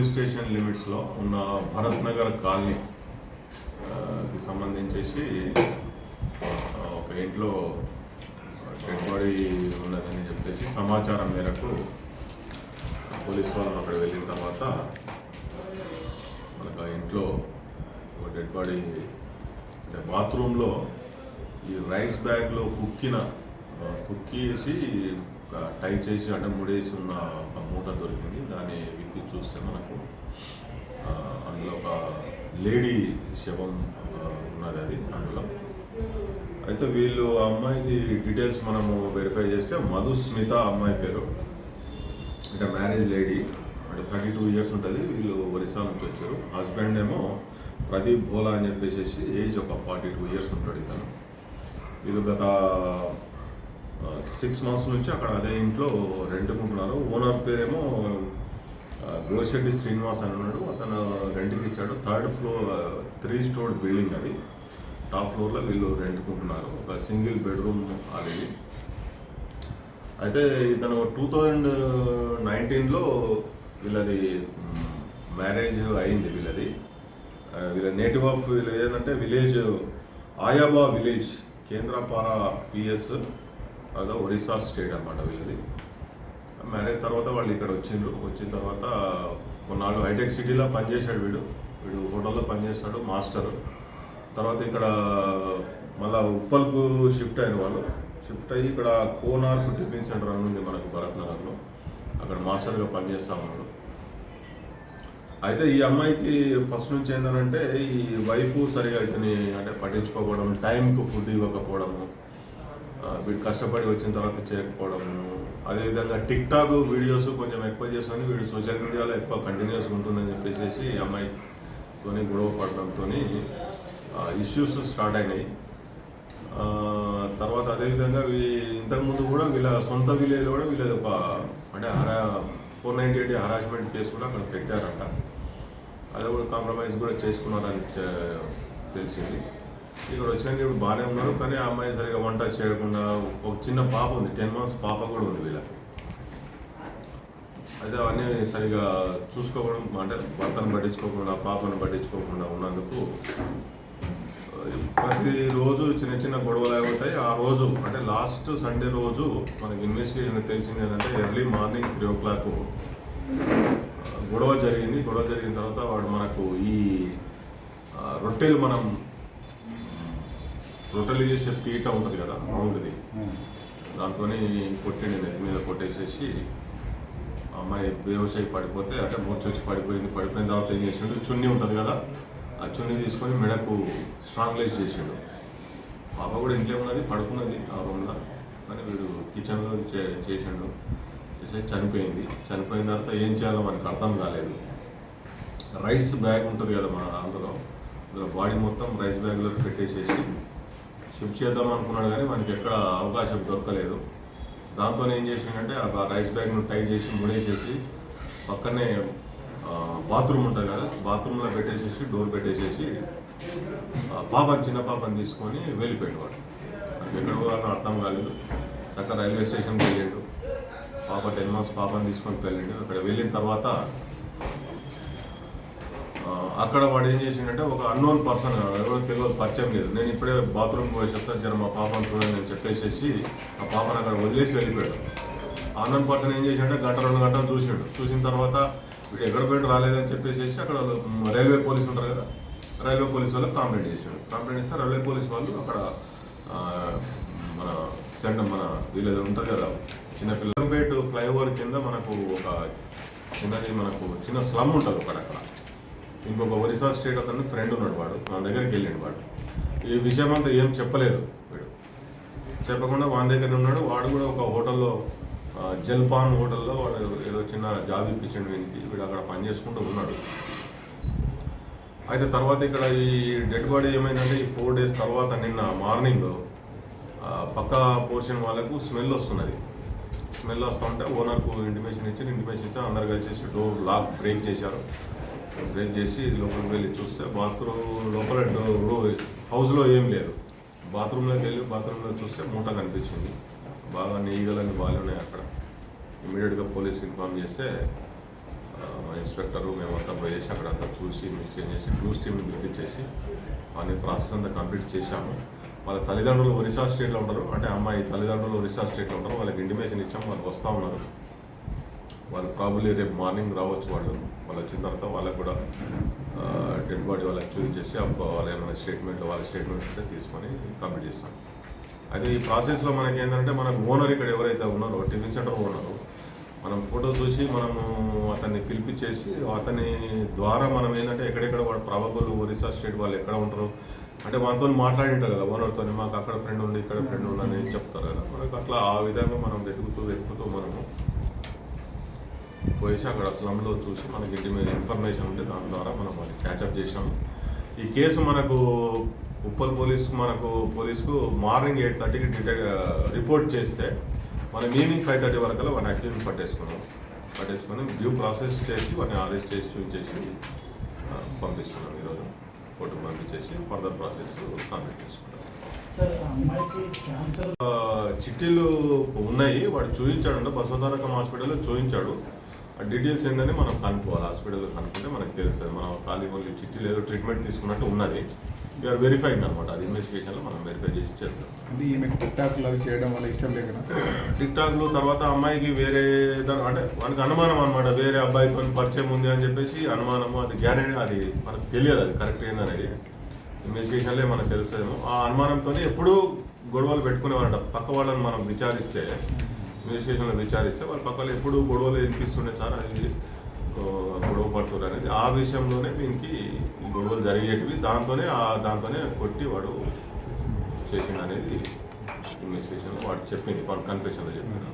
Police station లిమిట్స్లో ఉన్న భరత్ నగర్ కాలనీకి సంబంధించేసి ఒక ఇంట్లో డెడ్ బాడీ ఉన్నదని చెప్పేసి సమాచారం మేరకు పోలీస్ వాళ్ళు అక్కడ వెళ్ళిన తర్వాత మనకు ఆ ఇంట్లో ఒక డెడ్ బాడీ అంటే బాత్రూంలో ఈ రైస్ బ్యాగ్లో కుక్కిన కుక్కి వేసి ఒక టై చేసి అడ్డం ముడేసి ఉన్న ఒక మూట దొరికింది. దాన్ని విప్పి చూస్తే మనకు అందులో ఒక లేడీ శవం ఉన్నది అది అందులో. అయితే వీళ్ళు ఆ అమ్మాయిది డీటెయిల్స్ మనము వెరిఫై చేస్తే మధు స్మిత అమ్మాయి పేరు. అంటే మ్యారేజ్ లేడీ. అంటే థర్టీ టూ ఇయర్స్ ఉంటుంది. వీళ్ళు ఒరిస్సా నుంచి వచ్చారు. హస్బెండ్ ఏమో ప్రదీప్ భోలా అని చెప్పేసి ఏజ్ ఒక ఫార్టీ టూ ఇయర్స్ ఉంటాడు ఇతను. వీళ్ళు గత సిక్స్ మంత్స్ నుంచి అక్కడ అదే ఇంట్లో రెంట్కుంటున్నారు ఓనర్ పేరేమో ఆ, గోషెడ్డి శ్రీనివాస్ అని ఉన్నాడు. అతను రెంట్కి ఇచ్చాడు. Third floor three storey building అది. టాప్ ఫ్లోర్లో వీళ్ళు రెంట్కుంటున్నారు ఒక సింగిల్ బెడ్రూమ్ అనేది అయితే ఇతను టూ థౌజండ్ నైన్టీన్లో వీళ్ళది మ్యారేజ్ అయింది వీళ్ళది. వీళ్ళ నేటివ్ ఆఫ్ వీళ్ళది ఏంటంటే village Ayaba village Kendrapara PS. అదో ఒరిస్సా స్టేట్ అన్నమాట వీళ్ళది. మ్యారేజ్ తర్వాత వాళ్ళు ఇక్కడ వచ్చిండ్రు. వచ్చిన తర్వాత కొన్నాళ్ళు హైటెక్ సిటీలో పనిచేశాడు వీడు. వీడు హోటల్లో పనిచేస్తాడు మాస్టర్. తర్వాత ఇక్కడ మళ్ళా ఉప్పల్కు షిఫ్ట్ అయిన వాళ్ళు. షిఫ్ట్ అయ్యి ఇక్కడ కోనార్క్ టిఫిన్ సెంటర్ అని ఉంది మనకు భరత్ నగర్లో అక్కడ మాస్టర్గా పనిచేస్తా ఉన్నాడు. అయితే ఈ అమ్మాయికి ఫస్ట్ నుంచి ఏంటంటే ఈ వైఫ్ సరిగా ఇతని అంటే పట్టించుకోకపోవడం టైంకు ఫుడ్ ఇవ్వకపోవడము వీడు కష్టపడి వచ్చిన తర్వాత చేయకపోవడము. అదేవిధంగా టిక్ టాక్ వీడియోస్ కొంచెం ఎక్కువ చేసుకొని వీడు సోషల్ మీడియాలో ఎక్కువ కంటిన్యూస్ ఉంటుందని చెప్పేసి అమ్మాయితో అమ్మాయితోని గొడవ పడడంతో ఇష్యూస్ స్టార్ట్ అయినాయి. తర్వాత అదేవిధంగా వీ ఇంతకుముందు కూడా వీళ్ళ సొంత విలేజ్లో కూడా వీళ్ళది ఒక అంటే హరా four ninety eight harassment case కూడా అక్కడ పెట్టారంట. అది కూడా కాంప్రమైజ్ కూడా చేసుకున్నారని తెలిసింది. ఇక్కడ వచ్చినాక ఇప్పుడు బాగానే ఉన్నారు కానీ ఆ అమ్మాయి సరిగా వంట చేయకుండా ఒక చిన్న పాప ఉంది టెన్ మంత్స్ పాప కూడా ఉంది వీళ్ళ. అయితే అవన్నీ సరిగా చూసుకోవడం అంటే భర్తను పట్టించుకోకుండా పాపను పట్టించుకోకుండా ఉన్నందుకు ప్రతిరోజు చిన్న చిన్న గొడవలు అవుతాయి ఆ రోజు అంటే లాస్ట్ సండే రోజు మనకి ఇన్వెస్టిగేషన్ తెలిసింది ఏంటంటే early morning three o'clock గొడవ జరిగింది. గొడవ జరిగిన తర్వాత వాడు మనకు ఈ రొట్టెలు మనం రొట్టెలు చేసే పీట ఉంటుంది కదా రౌండ్ది దాంతో కొట్టిండి నెత్తి మీద కొట్టేసేసి అమ్మాయి బేవసాయి పడిపోతే అంటే మూర్చొచ్చి పడిపోయింది పడిపోయిన తర్వాత ఏం చేసిండు? చున్నీ ఉంటుంది కదా ఆ చున్నీ తీసుకొని మెడకు స్ట్రాంగ్లైజ్ చేసిండు. పాప కూడా ఇంట్లో ఉన్నది పడుకున్నది ఆ రూమ్లో కానీ వీడు కిచెన్లో చే చేసిండు. చేసే చనిపోయింది. చనిపోయిన తర్వాత ఏం చేయాలో మనకు అర్థం కాలేదు. రైస్ బ్యాగ్ ఉంటుంది కదా మన అందులో. అందులో బాడీ మొత్తం రైస్ బ్యాగ్లో పెట్టేసేసి షిఫ్ట్ చేద్దాం అనుకున్నాడు కానీ మనకి ఎక్కడ అవకాశం దొరకలేదు. దాంతో ఏం చేసిందంటే ఆ రైస్ బ్యాగ్ను టై చేసి ముడేసేసి పక్కనే బాత్రూమ్ ఉంటుంది కదా బాత్రూంలో పెట్టేసేసి డోర్ పెట్టేసేసి ఆ పాపని చిన్న పాపని తీసుకొని వెళ్ళిపోయాడు వాడు. ఎక్కడ పోవాలో అర్థం కాలేదు. చక్కగా రైల్వే స్టేషన్కి వెళ్ళాడు. పాప టెన్ మంత్స్ పాపని తీసుకొని వెళ్ళిండు. అక్కడ వెళ్ళిన తర్వాత అక్కడ వాడు ఏం చేసిండంటే ఒక అన్నోన్ పర్సన్ ఎవరో తెలియదు పరిచయం లేదు. నేను ఇప్పుడే బాత్రూమ్ పోయి జర మా పాపను చూడండి అని చెప్పేసేసి ఆ పాపను అక్కడ వదిలేసి వెళ్ళిపోయాడు. అన్నోన్ పర్సన్ ఏం చేసిండే గంట రెండు గంటలు చూసిండు. చూసిన తర్వాత వీడు ఎక్కడ పోయిన రాలేదని చెప్పేసి అక్కడ రైల్వే పోలీస్ ఉంటారు కదా రైల్వే పోలీస్ వాళ్ళకి కంప్లైంట్ చేశాడు కంప్లైంట్ చేస్తే రైల్వే పోలీస్ వాళ్ళు అక్కడ మన సెంటర్ మన వీళ్ళు ఉంటుంది కదా చిన్న పిల్లలపేట ఫ్లైఓవర్ కింద మనకు ఒక చిన్నది మనకు చిన్న స్లమ్ ఉంటుంది ఒకటి అక్కడ. ఇంకొక ఒరిస్సా స్టేట్ అతను ఫ్రెండ్ ఉన్నాడు వాడు మన దగ్గరికి వెళ్ళాడు వాడు. ఈ విషయం అంతా ఏం చెప్పలేదు వీడు. చెప్పకుండా వాని దగ్గర ఉన్నాడు. వాడు కూడా ఒక హోటల్లో జల్పాన్ హోటల్లో వాడు ఏదో చిన్న జాబ్ ఇప్పించాడు వీనికి. వీడు అక్కడ పని చేసుకుంటూ ఉన్నాడు. అయితే తర్వాత ఇక్కడ ఈ డెడ్ బాడీ ఏమైందంటే ఈ ఫోర్ డేస్ తర్వాత నిన్న మార్నింగ్ పక్క పోర్షన్ వాళ్ళకు స్మెల్ వస్తున్నది. స్మెల్ వస్తూ ఉంటే ఓనర్కు ఇంటిమేషన్ ఇచ్చి ఇంటిమేషన్ ఇచ్చి అందరు కలిసి డోర్ లాక్ బ్రేక్ చేశారు. అరేంజ్ చేసి లోపలికి వెళ్ళి చూస్తే బాత్రూమ్ లోపల హౌస్లో ఏం లేదు. బాత్రూంలోకి వెళ్ళి బాత్రూంలో చూస్తే మూట కనిపించింది. బాగా నీగలన్నీ బాగానే ఉన్నాయి అక్కడ. ఇమీడియట్గా పోలీస్కి ఇన్ఫార్మ్ చేస్తే ఆ, ఆ, మా ఇన్స్పెక్టరు మేమంతా పోయేసి అక్కడంతా చూసి చేంజ్ చేసి క్లూస్ టీమ్ని పిలిపించేసి వాళ్ళని ప్రాసెస్ అంతా కంప్లీట్ చేశాము. వాళ్ళ తల్లిదండ్రులు ఒరిస్సా స్టేట్లో ఉంటారు. అంటే అమ్మాయి తల్లిదండ్రులు ఒరిస్సా స్టేట్లో ఉంటారు. వాళ్ళకి ఇంటిమేషన్ ఇచ్చాము. వాళ్ళు వస్తూ ఉన్నారు. వాళ్ళు ప్రాబుల్లీ రేపు మార్నింగ్ రావచ్చు వాళ్ళు. వాళ్ళు వచ్చిన తర్వాత వాళ్ళకు కూడా డెడ్ బాడీ వాళ్ళకి చూపించేసి అప్పుడు వాళ్ళు ఏమైనా స్టేట్మెంట్ వాళ్ళ స్టేట్మెంట్ ఉంటే తీసుకొని కంప్లీట్ చేస్తాం. అయితే ఈ ప్రాసెస్లో మనకి ఏంటంటే మనకు ఓనర్ ఇక్కడ ఎవరైతే ఉన్నారో టిఫిన్ సెంటర్ ఓనరు మనం ఫోటో చూసి మనము అతన్ని పిలిపించేసి అతని ద్వారా మనం ఏంటంటే ఎక్కడెక్కడ వాడు ప్రాబబుల్ ఒరిస్సా స్టేట్ వాళ్ళు ఎక్కడ ఉంటారు అంటే మనతో మాట్లాడి ఉంటారు కదా ఓనర్తో మాకు అక్కడ ఫ్రెండ్ ఉంది ఇక్కడ ఫ్రెండ్ ఉంది అని చెప్తారు కదా. మనకు అట్లా ఆ విధంగా మనం వెతుకుతూ వెతుకుతూ మనము పోయేసి అక్కడ స్లమ్లో చూసి మనకి ఇంటి మీద ఇన్ఫర్మేషన్ ఉంటే దాని ద్వారా మనం వాళ్ళని క్యాచప్ చేసినాము ఈ కేసు మనకు ఉప్పల్ పోలీస్ మనకు పోలీస్కు మార్నింగ్ ఎయిట్ థర్టీకి డిటెక్ రిపోర్ట్ చేస్తే మనం ఈవినింగ్ ఫైవ్ థర్టీ వరకు వాళ్ళని యాక్టివ్ని పట్టేసుకున్నాం. పట్టేసుకొని డ్యూ ప్రాసెస్ చేసి వాళ్ళని అరెస్ట్ చేసి చూపించేసి పంపిస్తున్నాం ఈరోజు. కోర్టుకు పంపించేసి ఫర్దర్ ప్రాసెస్ కంప్లీట్ చేసుకుంటాం. చిట్టీలు ఉన్నాయి. వాడు చూపించాడు బసవతారకం హాస్పిటల్లో చూపించాడు ఆ డీటెయిల్స్ ఏంటని మనం కనుక్కోవాలి. హాస్పిటల్లో కనుక్కుంటే మనకు తెలుస్తుంది. మనం ఖాళీ ఓన్లీ చిట్టీలు ఏదో ట్రీట్మెంట్ తీసుకున్నట్టు ఉన్నది. వీఆర్ వెరిఫైయింగ్ అనమాట అది ఇన్వెస్టిగేషన్లో మనం వెరిఫై చేసి చేస్తాం ఈమె చేయడం వల్ల ఇష్టం లేక టిక్ టాక్లు తర్వాత అమ్మాయికి వేరే దాని అంటే మనకి అనుమానం అనమాట వేరే అబ్బాయితో పరిచయం ఉంది అని చెప్పేసి అనుమానము అది గ్యారెంటీ అది మనకు తెలియదు అది కరెక్ట్ ఏందనేది. ఇన్వెస్టిగేషన్లే మనకు తెలుస్తుందేమో. ఆ అనుమానంతో ఎప్పుడూ గొడవలు పెట్టుకునేవారంట పక్క వాళ్ళని మనం విచారిస్తే ఇన్వెస్టిగేషన్లో విచారిస్తే వాళ్ళ పక్కన ఎప్పుడు గొడవలు వినిపిస్తుండే సార్ అది గొడవ పడుతున్నారు అనేది. ఆ విషయంలోనే దీనికి గొడవలు జరిగేటివి. దాంతోనే దాంతోనే కొట్టి వాడు చేసిండు అనేది ఇన్వెస్టిగేషన్లో వాడు చెప్పింది వాడు కన్ఫెషన్లో చెప్పినా.